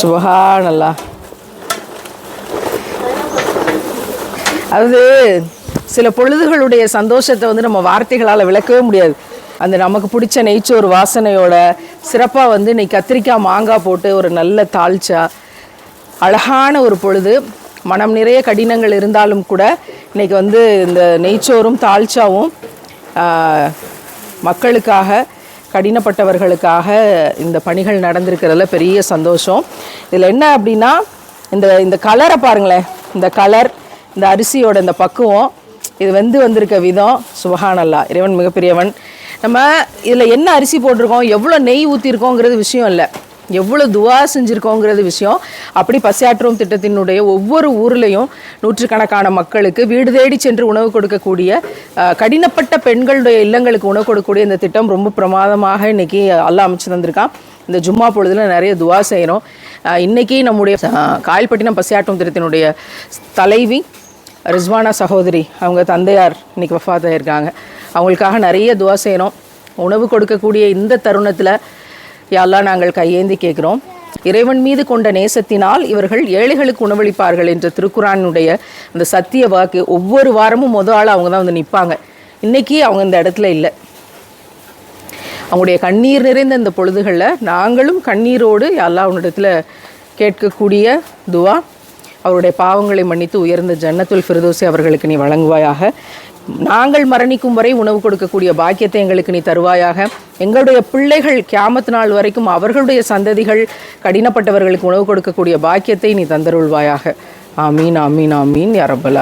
சுபஹானல்லா. அதாவது சில பொழுதுகளுடைய சந்தோஷத்தை வந்து நம்ம வார்த்தைகளால் விளக்கவே முடியாது. அந்த நமக்கு பிடிச்ச நெய்ச்சோறு வாசனையோட சிறப்பாக வந்து இன்னைக்கு கத்திரிக்காய் மாங்காய் போட்டு ஒரு நல்ல தாழ்ச்சா அழகான ஒரு பொழுது மனம் நிறைய கடினங்கள் இருந்தாலும் கூட இன்னைக்கு வந்து இந்த நெய்ச்சோறும் தாழ்ச்சாவும் மக்களுக்காக கடினப்பட்டவர்களுக்காக இந்த பணிகள் நடந்திருக்கிறதுல பெரிய சந்தோஷம். இதில் என்ன அப்படின்னா இந்த இந்த கலரை பாருங்களேன். இந்த கலர் இந்த அரிசியோட இந்த பக்குவம் இது வெந்து வந்திருக்க விதம். சுபஹானல்லா இறைவன் மிகப்பெரியவன். நம்ம இதில் என்ன அரிசி போட்டிருக்கோம் எவ்வளோ நெய் ஊற்றிருக்கோங்கிறது விஷயம் இல்லை. எவ்வளோ துவா செஞ்சுருக்கோங்கிறது விஷயம். அப்படி பசியாற்றும் திட்டத்தினுடைய ஒவ்வொரு ஊர்லேயும் நூற்றுக்கணக்கான மக்களுக்கு வீடு தேடி சென்று உணவு கொடுக்கக்கூடிய கடினப்பட்ட பெண்களுடைய இல்லங்களுக்கு உணவு கொடுக்கக்கூடிய இந்த திட்டம் ரொம்ப பிரமாதமாக இன்னைக்கு அல்லா அமைச்சு தந்திருக்கான். இந்த ஜும்மா பொழுதுல நிறைய துவா செய்கிறோம் இன்னைக்கு நம்முடைய காயல்பட்டினம் பசியாற்றும் திட்டத்தினுடைய தலைவி ரிஸ்வானா சகோதரி அவங்க தந்தையார் இன்னைக்கு வஃபாத் ஆயிருக்காங்க. அவங்களுக்காக நிறைய துவா செய்கிறோம் உணவு கொடுக்கக்கூடிய இந்த தருணத்தில் யாரெல்லாம் நாங்கள் கையேந்தி கேட்குறோம். இறைவன் மீது கொண்ட நேசத்தினால் இவர்கள் ஏழைகளுக்கு உணவளிப்பார்கள் என்ற திருக்குறானுடைய அந்த சத்திய வாக்கு ஒவ்வொரு வாரமும் முத ஆள் அவங்க தான் வந்து நிற்பாங்க இன்னைக்கு அவங்க இந்த இடத்துல இல்லை. அவங்களுடைய கண்ணீர் நிறைந்த இந்த பொழுதுகளில் நாங்களும் கண்ணீரோடு அல்லாஹ் உன்னிடத்தில் கேட்கக்கூடிய துவா. அவருடைய பாவங்களை மன்னித்து உயர்ந்த ஜன்னத்துல் ஃபிரதோசி அவர்களுக்கு நீ வழங்குவாயாக. நாங்கள் மரணிக்கும் வரை உணவு கொடுக்கக்கூடிய பாக்கியத்தை எங்களுக்கு நீ தருவாயாக. எங்களுடைய பிள்ளைகள் கியாமத் நாள் வரைக்கும் அவர்களுடைய சந்ததிகள் கடினப்பட்டவர்களுக்கு உணவு கொடுக்கக்கூடிய பாக்கியத்தை நீ தந்தருள்வாயாக. ஆமீன் ஆமீன் ஆமீன் யா ரப்பல்